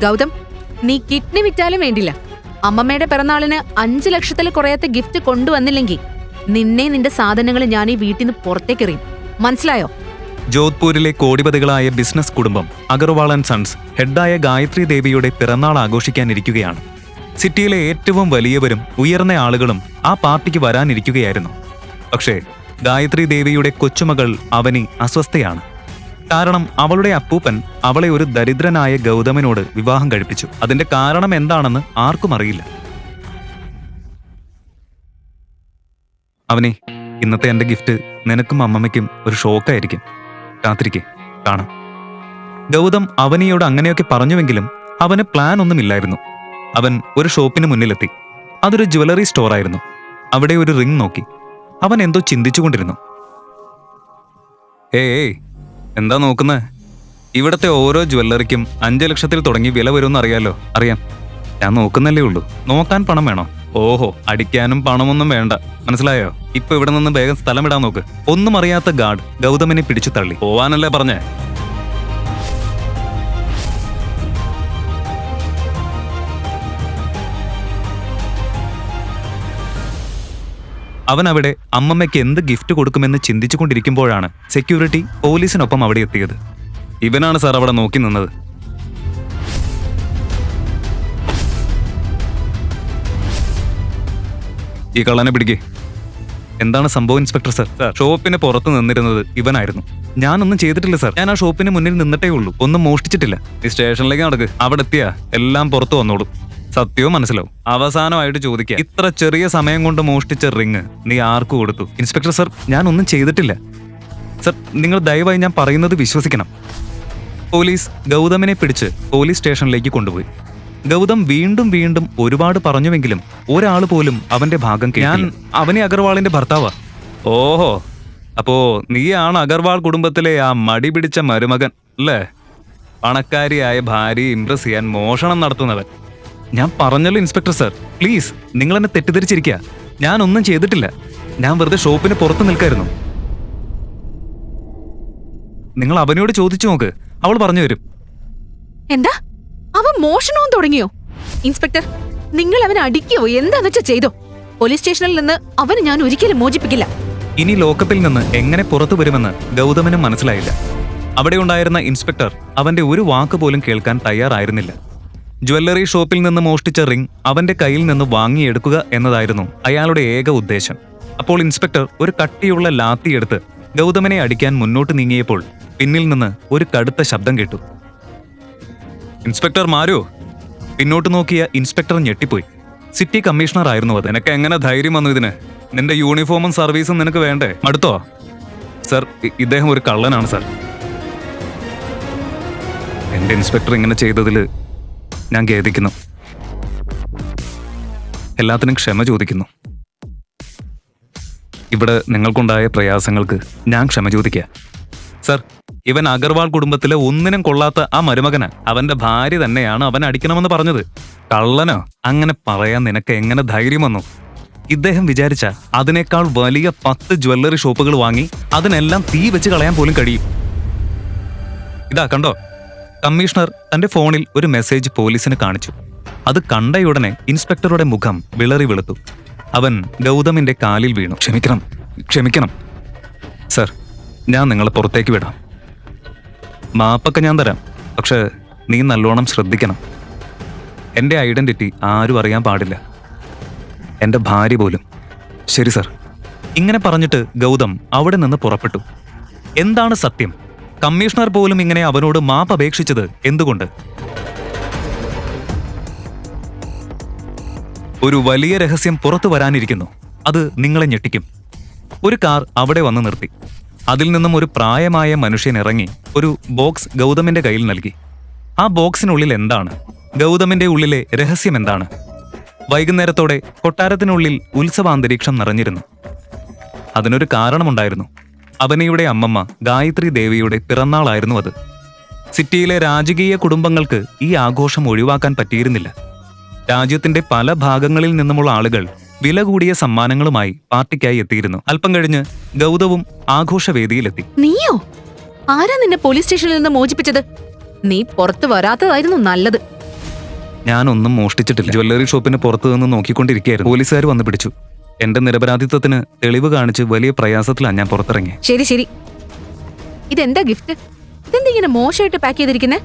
ഗൗതം നീ കിഡ്നി വിറ്റാലും വേണ്ടില്ല. അമ്മമ്മയുടെ പിറന്നാളിന് അഞ്ചു ലക്ഷത്തിൽ കുറയാത്ത ഗിഫ്റ്റ് കൊണ്ടുവന്നില്ലെങ്കിൽ നിന്നെ നിന്റെ സാധനങ്ങൾ ഞാൻ ഈ വീട്ടിൽ നിന്ന് പുറത്തേക്കെറിയും മനസ്സിലായോ? ജോധ്പൂരിലെ കോടിപതികളായ ബിസിനസ് കുടുംബം അഗർവാൾ ആൻഡ് സൺസ് ഹെഡായ ഗായത്രി ദേവിയുടെ പിറന്നാൾ ആഘോഷിക്കാനിരിക്കുകയാണ്. സിറ്റിയിലെ ഏറ്റവും വലിയവരും ഉയർന്ന ആളുകളും ആ പാർട്ടിക്ക് വരാനിരിക്കുകയായിരുന്നു. പക്ഷേ ഗായത്രി ദേവിയുടെ കൊച്ചുമകൾ അവനി അസ്വസ്ഥയാണ്. കാരണം അവളുടെ അപ്പൂപ്പൻ അവളെ ഒരു ദരിദ്രനായ ഗൗതമനോട് വിവാഹം കഴിപ്പിച്ചു. അതിന്റെ കാരണം എന്താണെന്ന് ആർക്കും അറിയില്ല. അവനെ ഇന്നത്തെ എന്റെ ഗിഫ്റ്റ് നിനക്കും അമ്മമ്മയ്ക്കും ഒരു ഷോക്കായിരിക്കും രാത്രിക്ക് കാണാം. ഗൗതം അവനിയോട് അങ്ങനെയൊക്കെ പറഞ്ഞുവെങ്കിലും അവന് പ്ലാൻ ഒന്നുമില്ലായിരുന്നു. അവൻ ഒരു ഷോപ്പിന് മുന്നിലെത്തി. അതൊരു ജ്വല്ലറി സ്റ്റോറായിരുന്നു അവിടെ ഒരു റിംഗ് നോക്കി. അവൻ എന്തോ ചിന്തിച്ചുകൊണ്ടിരുന്നു. ഏയ് എന്താ നോക്കുന്നേ? ഇവിടത്തെ ഓരോ ജ്വല്ലറിക്കും അഞ്ച് ലക്ഷത്തിൽ തുടങ്ങി വില വരുമെന്ന് അറിയാലോ? അറിയാം. ഞാൻ നോക്കുന്നല്ലേ ഉള്ളൂ. നോക്കാൻ പണം വേണോ? ഓഹോ അടിക്കാനും പണമൊന്നും വേണ്ട. മനസ്സിലായോ? ഇപ്പൊ ഇവിടെ നിന്ന് വേഗം സ്ഥലം ഇടാൻ നോക്ക്. ഒന്നും അറിയാത്ത ഗാർഡ് ഗൗതമനെ പിടിച്ചു തള്ളി. പോവാനല്ലേ പറഞ്ഞേ? അവൻ അവിടെ അമ്മമ്മയ്ക്ക് എന്ത് ഗിഫ്റ്റ് കൊടുക്കുമെന്ന് ചിന്തിച്ചുകൊണ്ടിരിക്കുമ്പോഴാണ് സെക്യൂരിറ്റി പോലീസിനൊപ്പം അവിടെ എത്തിയത്. ഇവനാണ് സാർ അവിടെ നോക്കി നിന്നത്. ഈ കള്ളനെ പിടിക്കേ. എന്താണ് സംഭവം ഇൻസ്പെക്ടർ സർ ഷോപ്പിന് പുറത്ത് നിന്നിരുന്നത് ഇവനായിരുന്നു. ഞാനൊന്നും ചെയ്തിട്ടില്ല സർ ഞാൻ ആ ഷോപ്പിന് മുന്നിൽ നിന്നിട്ടേ ഉള്ളൂ. ഒന്നും മോഷ്ടിച്ചിട്ടില്ല. ഈ സ്റ്റേഷനിലേക്ക് നടക്ക്. അവിടെ എത്തിയാ എല്ലാം പുറത്തു വന്നോളും. സത്യവും മനസ്സിലാവും. അവസാനമായിട്ട് ചോദിക്കുക ഇത്ര ചെറിയ സമയം കൊണ്ട് മോഷ്ടിച്ച റിങ് നീ ആർക്ക് കൊടുത്തു? ഇൻസ്പെക്ടർ സർ ഞാൻ ഒന്നും ചെയ്തിട്ടില്ല. സർ നിങ്ങൾ ദയവായി ഞാൻ പറയുന്നത് വിശ്വസിക്കണം. പോലീസ് ഗൗതമിനെ പിടിച്ച് പോലീസ് സ്റ്റേഷനിലേക്ക് കൊണ്ടുപോയി. ഗൗതം വീണ്ടും വീണ്ടും ഒരുപാട് പറഞ്ഞുവെങ്കിലും ഒരാൾ പോലും അവന്റെ ഭാഗം ഞാൻ അവനെ അഗർവാളിന്റെ ഭർത്താവാ. ഓഹോ അപ്പോ നീയാണ് അഗർവാൾ കുടുംബത്തിലെ ആ മടി പിടിച്ച മരുമകൻ അല്ലേ? പണക്കാരിയായ ഭാര്യയെ ഇംപ്രസ് ചെയ്യാൻ മോഷണം നടത്തുന്നവൻ. ഞാൻ പറഞ്ഞല്ലോ ഇൻസ്പെക്ടർ സാർ. പ്ലീസ് നിങ്ങൾ എന്നെ തെറ്റിദ്ധരിച്ചിരിക്കുക ഞാനൊന്നും ചെയ്തിട്ടില്ല. ഞാൻ വെറുതെ ഷോപ്പിന് പുറത്ത് നിൽക്കായിരുന്നു. നിങ്ങൾ അവനോട് ചോദിച്ചു നോക്ക്. അവൾ പറഞ്ഞു വരും എന്താ? അവൻ മോഷണവും തുടങ്ങിയോ? ഇൻസ്പെക്ടർ നിങ്ങൾ അവനെ അടിക്കുകയോ എന്താന്ന് വെച്ചാ ചെയ്തോ? പോലീസ് സ്റ്റേഷനിൽ നിന്ന് അവന് ഞാൻ ഒരിക്കലും മോചിപ്പിക്കില്ല. ഇനി ലോക്കത്തിൽ നിന്ന് എങ്ങനെ പുറത്തു വരുമെന്ന് ഗൗതമനും മനസ്സിലായില്ല. അവിടെ ഉണ്ടായിരുന്ന ഇൻസ്പെക്ടർ അവന്റെ ഒരു വാക്ക് പോലും കേൾക്കാൻ തയ്യാറായിരുന്നില്ല. ജ്വല്ലറി ഷോപ്പിൽ നിന്ന് മോഷ്ടിച്ച റിംഗ് അവന്റെ കയ്യിൽ നിന്ന് വാങ്ങിയെടുക്കുക എന്നതായിരുന്നു അയാളുടെ ഏക ഉദ്ദേശം. അപ്പോൾ ഇൻസ്പെക്ടർ ഒരു കട്ടിയുള്ള ലാത്തിയെടുത്ത് ഗൗതമനെ അടിക്കാൻ മുന്നോട്ട് നീങ്ങിയപ്പോൾ പിന്നിൽ നിന്ന് ഒരു കടുത്ത ശബ്ദം കേട്ടു. ഇൻസ്പെക്ടർ മാരോ? പിന്നോട്ട് നോക്കിയ ഇൻസ്പെക്ടർ ഞെട്ടിപ്പോയി. സിറ്റി കമ്മീഷണർ ആയിരുന്നു അത്. നിനക്ക് എങ്ങനെ ധൈര്യം വന്നു ഇതിന്? നിന്റെ യൂണിഫോമും സർവീസും നിനക്ക് വേണ്ടേ? അടുത്തോ സർ ഇദ്ദേഹം ഒരു കള്ളനാണ് സർ. എന്റെ ഇൻസ്പെക്ടർ ഇങ്ങനെ ചെയ്തതിൽ ഞാൻ ഖേദിക്കുന്നു. എല്ലാത്തിനും ക്ഷമ ചോദിക്കുന്നു. ഇവിടെ നിങ്ങൾക്കുണ്ടായ പ്രയാസങ്ങൾക്ക് ഞാൻ ക്ഷമ ചോദിക്കുക. സർ ഇവൻ അഗർവാൾ കുടുംബത്തിലെ ഒന്നിനും കൊള്ളാത്ത ആ മരുമകന് അവന്റെ ഭാര്യ തന്നെയാണ് അവൻ അടിക്കണമെന്ന് പറഞ്ഞത്. കള്ളനോ? അങ്ങനെ പറയാൻ നിനക്ക് എങ്ങനെ ധൈര്യം വന്നു? ഇദ്ദേഹം വിചാരിച്ച അതിനേക്കാൾ വലിയ പത്ത് ജ്വല്ലറി ഷോപ്പുകൾ വാങ്ങി അതിനെല്ലാം തീ വെച്ച് കളയാൻ പോലും കഴിയും. ഇതാ കണ്ടോ? കമ്മീഷണർ തന്റെ ഫോണിൽ ഒരു മെസ്സേജ് പോലീസിന് കാണിച്ചു. അത് കണ്ടയുടനെ ഇൻസ്പെക്ടറുടെ മുഖം വിളറി വെളുത്തു. അവൻ ഗൗതമിന്റെ കാലിൽ വീണു. ക്ഷമിക്കണം ക്ഷമിക്കണം. സർ ഞാൻ നിങ്ങളെ പുറത്തേക്ക് വിടാം. മാപ്പൊക്കെ ഞാൻ തരാം. പക്ഷെ നീ നല്ലോണം ശ്രദ്ധിക്കണം. എന്റെ ഐഡന്റിറ്റി ആരും അറിയാൻ പാടില്ല. എന്റെ ഭാര്യ പോലും. ശരി സർ. ഇങ്ങനെ പറഞ്ഞിട്ട് ഗൗതം അവിടെ നിന്ന് പുറപ്പെട്ടു. എന്താണ് സത്യം? കമ്മീഷണർ പോലും ഇങ്ങനെ അവനോട് മാപ്പ് അപേക്ഷിച്ചത് എന്തുകൊണ്ട്? ഒരു വലിയ രഹസ്യം പുറത്തു വരാനിരിക്കുന്നു. അത് നിങ്ങളെ ഞെട്ടിക്കും. ഒരു കാർ അവിടെ വന്ന് നിർത്തി. അതിൽ നിന്നും ഒരു പ്രായമായ മനുഷ്യൻ ഇറങ്ങി ഒരു ബോക്സ് ഗൗതമിന്റെ കയ്യിൽ നൽകി. ആ ബോക്സിനുള്ളിൽ എന്താണ്? ഗൗതമിന്റെ ഉള്ളിലെ രഹസ്യം എന്താണ്? വൈകുന്നേരത്തോടെ കൊട്ടാരത്തിനുള്ളിൽ ഉത്സവാന്തരീക്ഷം നിറഞ്ഞിരുന്നു. അതിനൊരു കാരണമുണ്ടായിരുന്നു. അവനയുടെ അമ്മമ്മ ഗായത്രി ദേവിയുടെ പിറന്നാളായിരുന്നു അത്. സിറ്റിയിലെ രാജകീയ കുടുംബങ്ങൾക്ക് ഈ ആഘോഷം ഒഴിവാക്കാൻ പറ്റിയിരുന്നില്ല. രാജ്യത്തിന്റെ പല ഭാഗങ്ങളിൽ നിന്നുമുള്ള ആളുകൾ വില കൂടിയ സമ്മാനങ്ങളുമായി പാർട്ടിക്കായി എത്തിയിരുന്നു. അല്പം കഴിഞ്ഞ് ഗൗതവും ആഘോഷവേദിയിലെത്തി. നീയോ? ആരാ നിന്നെ പോലീസ് സ്റ്റേഷനിൽ നിന്ന് മോചിപ്പിച്ചത്? നീ പുറത്തു വരാത്തതായിരുന്നു നല്ലത്. ഞാനൊന്നും മോഷ്ടിച്ചിട്ടില്ല. ജ്വല്ലറി ഷോപ്പിന് പുറത്തു നിന്ന് നോക്കിക്കൊണ്ടിരിക്കുകയായിരുന്നു. പോലീസുകാർ വന്ന് പിടിച്ചു. എന്റെ നിരപരാധിത്വത്തിന് തെളിവ് കാണിച്ച് വലിയ പ്രയാസത്തിലാണ് ഞാൻ പുറത്തിറങ്ങി ശരി ശരി. ഇതെന്താ ഗിഫ്റ്റ് ഇതെന്താ ഇങ്ങനെ മോശമായിട്ട് പാക്ക് ചെയ്തിരിക്കുന്നേ?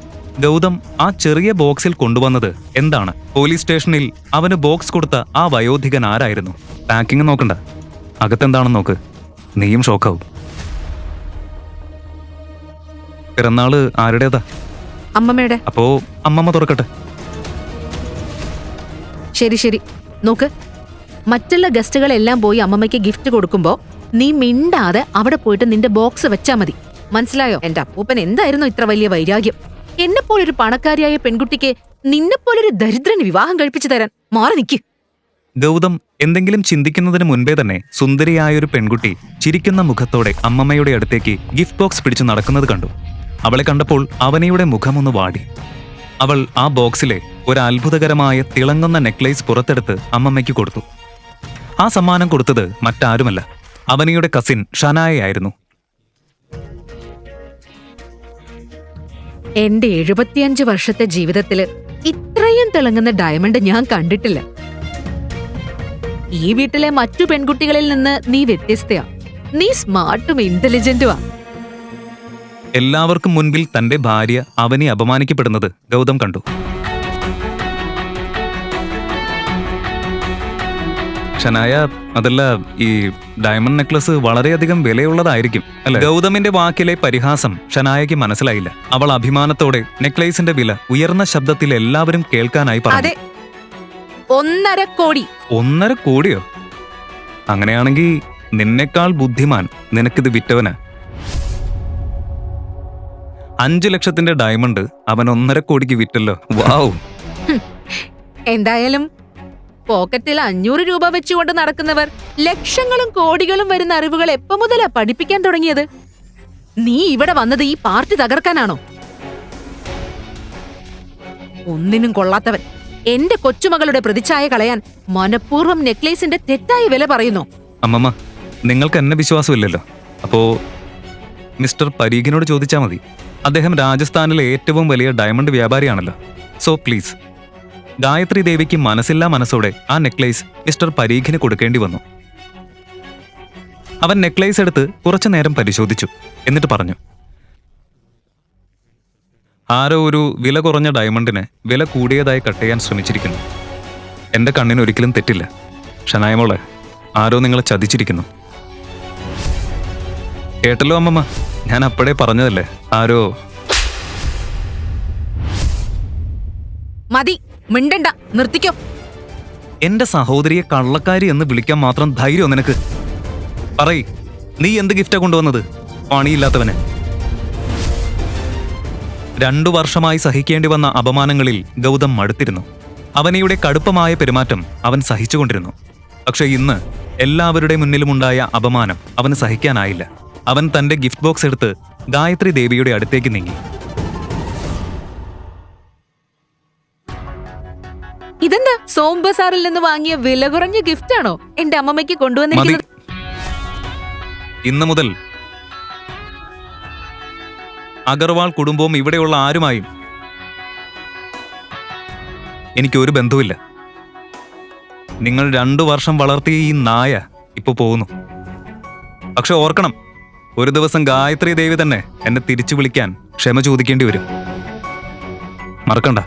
ഗൗതം ആ ചെറിയ ബോക്സിൽ കൊണ്ടുവന്നത് എന്താണ്? പോലീസ് സ്റ്റേഷനിൽ അവന് ബോക്സ് കൊടുത്ത ആ വയോധികൻ ആരായിരുന്നു? പാക്കിംഗ് നോക്കണ്ട. അകത്തെന്താണെന്ന് നോക്ക്. നീയും ഷോക്കാവും. പിറന്നാൾ ആരുടേതാ? അമ്മമ്മയുടെ. അപ്പോ അമ്മമ്മ തുറക്കട്ടെ. ശരി ശരി. നോക്ക്. മറ്റുള്ള ഗസ്റ്റുകളെല്ലാം പോയി അമ്മമ്മയ്ക്ക് ഗിഫ്റ്റ് കൊടുക്കുമ്പോ നീ മിണ്ടാതെ അവിടെ പോയിട്ട് നിന്റെ ബോക്സ് വെച്ചാ മതി. മനസ്സിലായോ? എന്റെ അപ്പൂപ്പൻ എന്തായിരുന്നു ഇത്ര വലിയ വൈരാഗ്യം? എന്നെ പോലൊരു പണക്കാരിയായ പെൺകുട്ടിക്ക് നിന്നെപ്പോലൊരു ദരിദ്രന് വിവാഹം കഴിപ്പിച്ചു തരാൻ മാറി നിക്ക്. ഗൗതം എന്തെങ്കിലും ചിന്തിക്കുന്നതിന് മുൻപേ തന്നെ സുന്ദരിയായ ഒരു പെൺകുട്ടി ചിരിക്കുന്ന മുഖത്തോടെ അമ്മമ്മയുടെ അടുത്തേക്ക് ഗിഫ്റ്റ് ബോക്സ് പിടിച്ചു നടക്കുന്നത് കണ്ടു. അവളെ കണ്ടപ്പോൾ അവനയുടെ മുഖമൊന്ന് വാടി. അവൾ ആ ബോക്സിലെ ഒരു അത്ഭുതകരമായ തിളങ്ങുന്ന നെക്ലേസ് പുറത്തെടുത്ത് അമ്മമ്മയ്ക്ക് കൊടുത്തു. ആ സമ്മാനം കൊടുത്തത് മറ്റാരുമല്ല. അവനിയുടെ കസിൻ ഷനായയായിരുന്നു. എന്റെ എഴുപത്തിയഞ്ച് വർഷത്തെ ജീവിതത്തിൽ ഇത്രയും തിളങ്ങുന്ന ഡയമണ്ട് ഞാൻ കണ്ടിട്ടില്ല. ഈ വീട്ടിലെ മറ്റു പെൺകുട്ടികളിൽ നിന്ന് നീ വ്യത്യസ്തയാ. നീ സ്മാർട്ടും ഇന്റലിജന്റുമാ എല്ലാവർക്കും മുൻപിൽ തന്റെ ഭാര്യ അവനെ അപമാനിക്കപ്പെടുന്നത് ഗൗതം കണ്ടു. ഷനായ അതല്ല ഈ ഡയമണ്ട് നെക്ലസ് വളരെയധികം വിലയുള്ളതായിരിക്കും അല്ലെ? ഗൗതമിന്റെ വാക്കിലെ പരിഹാസം ഷനായയ്ക്ക് മനസ്സിലായില്ല. അവൾ അഭിമാനത്തോടെ നെക്ലേസിന്റെ വില ഉയർന്ന ശബ്ദത്തിൽ എല്ലാവരും കേൾക്കാനായി പറഞ്ഞു. അതെ. ഒന്നര കോടി. ഒന്നര കോടിയോ? അങ്ങനെയാണെങ്കിൽ നിന്നെക്കാൾ ബുദ്ധിമാൻ നിനക്കിത് വിറ്റവന്. അഞ്ചു ലക്ഷത്തിന്റെ ഡയമണ്ട് അവൻ ഒന്നര കോടിക്ക് വിറ്റല്ലോ. വാവ് എന്തായാലും പോക്കറ്റിൽ അഞ്ഞൂറ് രൂപ വെച്ചുകൊണ്ട് നടക്കുന്നവർ ലക്ഷങ്ങളും കോടികളും വരുന്ന അറിവുകൾ എപ്പോ മുതലാ പഠിപ്പിക്കാൻ തുടങ്ങിയത്? നീ ഇവിടെ വന്നത് ഈ പാർട്ടി തകർക്കാനാണോ? ഒന്നിനും കൊള്ളാത്തവൻ എന്റെ കൊച്ചുമകളുടെ പ്രതിച്ഛായ കളയാൻ മനഃപൂർവം നെക്ലേസിന്റെ തെറ്റായ വില പറയുന്നു. അമ്മമ്മ നിങ്ങൾക്ക് എന്നെ വിശ്വാസമില്ലല്ലോ. അപ്പോ മിസ്റ്റർ പരീഖിനോട് ചോദിച്ചാൽ മതി. അദ്ദേഹം രാജസ്ഥാനിലെ ഏറ്റവും വലിയ ഡയമണ്ട് വ്യാപാരിയാണല്ലോ. സോ പ്ലീസ് ഗായത്രി ദേവിക്ക് മനസ്സില്ലാ മനസ്സോടെ ആ നെക്ലേസ് മിസ്റ്റർ പരീഖിന് കൊടുക്കേണ്ടി വന്നു. അവൻ നെക്ലേസ് എടുത്ത് കുറച്ചു നേരം പരിശോധിച്ചു. എന്നിട്ട് പറഞ്ഞു ആരോ ഒരു വില കുറഞ്ഞ ഡയമണ്ടിന് വില കൂടിയതായി കട്ട് ചെയ്യാൻ ശ്രമിച്ചിരിക്കുന്നു. എന്റെ കണ്ണിന് ഒരിക്കലും തെറ്റില്ല. ഷനായമോളെ ആരോ നിങ്ങളെ ചതിച്ചിരിക്കുന്നു. കേട്ടല്ലോ അമ്മമ്മ. ഞാൻ അപ്പോഴേ പറഞ്ഞതല്ലേ ആരോ മതി. മിണ്ടണ്ട നിർത്തിക്കോ. എന്റെ സഹോദരിയെ കള്ളക്കാരി എന്ന് വിളിക്കാൻ മാത്രം ധൈര്യം നിനക്ക്? പറയ് നീ എന്ത് ഗിഫ്റ്റാ കൊണ്ടുവന്നത്? പണിയില്ലാത്തവന്. രണ്ടു വർഷമായി സഹിക്കേണ്ടി വന്ന അപമാനങ്ങളിൽ ഗൗതം മടുത്തിരുന്നു. അവനയുടെ കടുപ്പമായ പെരുമാറ്റം അവൻ സഹിച്ചുകൊണ്ടിരുന്നു. പക്ഷേ ഇന്ന് എല്ലാവരുടെ മുന്നിലുമുണ്ടായ അപമാനം അവന് സഹിക്കാനായില്ല. അവൻ തന്റെ ഗിഫ്റ്റ് ബോക്സ് എടുത്ത് ഗായത്രി ദേവിയുടെ അടുത്തേക്ക് നീങ്ങി. സോം ബസാറിൽ നിന്ന് വാങ്ങിയ വില കുറഞ്ഞ ഗിഫ്റ്റ് ആണോ എന്റെ അമ്മമ്മയ്ക്ക് കൊണ്ടുവന്നിരിക്കുന്നത്? ഇന്ന് മുതൽ അഗർവാൾ കുടുംബവും ഇവിടെയുള്ള ആരുമായും എനിക്കൊരു ബന്ധവുമില്ല. നിങ്ങൾ രണ്ടു വർഷം വളർത്തിയ ഈ നായ ഇപ്പൊ പോകുന്നു. പക്ഷെ ഓർക്കണം ഒരു ദിവസം ഗായത്രി ദേവി തന്നെ എന്നെ തിരിച്ചു വിളിക്കാൻ ക്ഷമ ചോദിക്കേണ്ടി വരും. മറക്കണ്ട.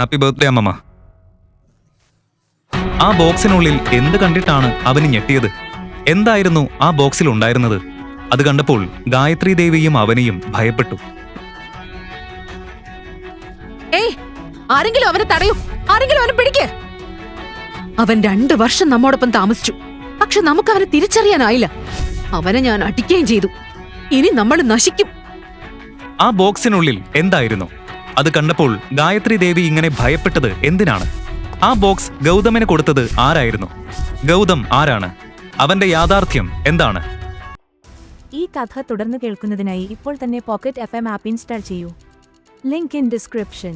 ഹാപ്പി ബർത്ത്ഡേ അമ്മമ്മ. ആ ബോക്സിനുള്ളിൽ എന്ത് കണ്ടിട്ടാണ് അവന് ഞെട്ടിയത്? എന്തായിരുന്നു ആ ബോക്സിൽ ഉണ്ടായിരുന്നത്? അത് കണ്ടപ്പോൾ ഗായത്രി ദേവിയും അവനെയും ഭയപ്പെട്ടു. ഏയ് ആരെങ്കിലും അവനെ തടയൂ. ആരെങ്കിലും അവനെ പിടിക്ക്. അവൻ രണ്ടു വർഷം നമ്മോടൊപ്പം താമസിച്ചു. പക്ഷെ നമുക്ക് അവനെ തിരിച്ചറിയാനായില്ല. അവനെ ഞാൻ അടിക്കുകയും ചെയ്തു. ഇനി നമ്മൾ നശിക്കും. ആ ബോക്സിനുള്ളിൽ എന്തായിരുന്നു? അത് കണ്ടപ്പോൾ ഗായത്രി ദേവി ഇങ്ങനെ ഭയപ്പെട്ടത് എന്തിനാണ്? ആ ബോക്സ് ഗൗതമിന് കൊടുത്തത് ആരായിരുന്നു? ഗൗതം ആരാണ്? അവന്റെ യാഥാർത്ഥ്യം എന്താണ്? ഈ കഥ തുടർന്ന് കേൾക്കുന്നതിനായി ഇപ്പോൾ തന്നെ പോക്കറ്റ് എഫ് എം ആപ്പ് ഇൻസ്റ്റാൾ ചെയ്യൂ. Link in description.